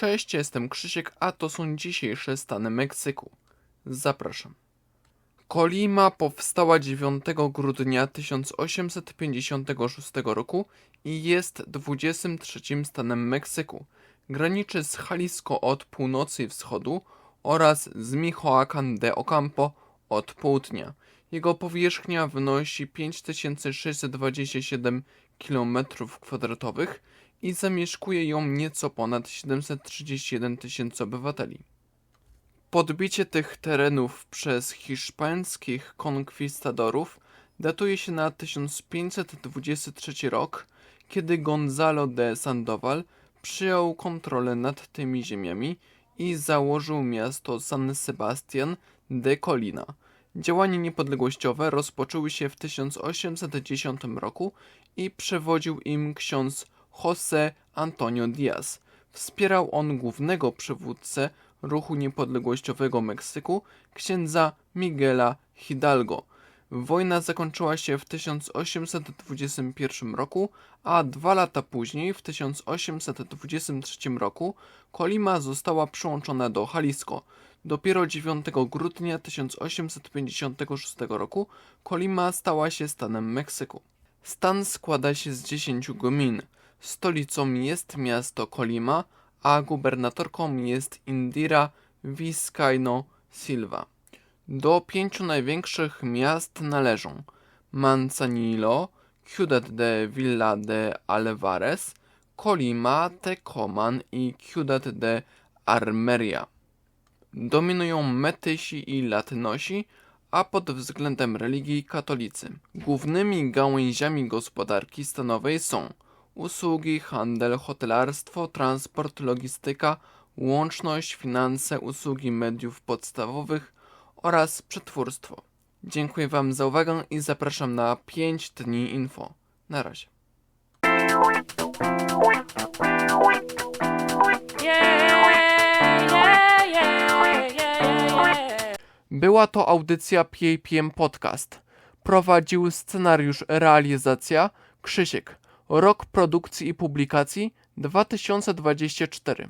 Cześć, jestem Krzysiek, a to są dzisiejsze stany Meksyku. Zapraszam. Kolima powstała 9 grudnia 1856 roku i jest 23 stanem Meksyku. Graniczy z Jalisco od północy i wschodu oraz z Michoacán de Ocampo od południa. Jego powierzchnia wynosi 5627 km2 i zamieszkuje ją nieco ponad 731 tysięcy obywateli. Podbicie tych terenów przez hiszpańskich konkwistadorów datuje się na 1523 rok, kiedy Gonzalo de Sandoval przyjął kontrolę nad tymi ziemiami i założył miasto San Sebastián de Colina. Działania niepodległościowe rozpoczęły się w 1810 roku i przewodził im ksiądz José Antonio Díaz. Wspierał on głównego przywódcę ruchu niepodległościowego Meksyku, księdza Miguela Hidalgo. Wojna zakończyła się w 1821 roku, a dwa lata później, w 1823 roku, Kolima została przyłączona do Jalisco. Dopiero 9 grudnia 1856 roku Kolima stała się stanem Meksyku. Stan składa się z 10 gmin. Stolicą jest miasto Colima, a gubernatorką jest Indira Vizcaíno Silva. Do pięciu największych miast należą Manzanillo, Ciudad de Villa de Alvarez, Colima, Tecomán i Ciudad de Armeria. Dominują Metysi i Latynosi, a pod względem religii katolicy. Głównymi gałęziami gospodarki stanowej są usługi, handel, hotelarstwo, transport, logistyka, łączność, finanse, usługi mediów podstawowych oraz przetwórstwo. Dziękuję Wam za uwagę i zapraszam na 5 dni info. Na razie. Była to audycja PAPM Podcast. Prowadził scenariusz realizacja Krzysiek. Rok produkcji i publikacji 2024.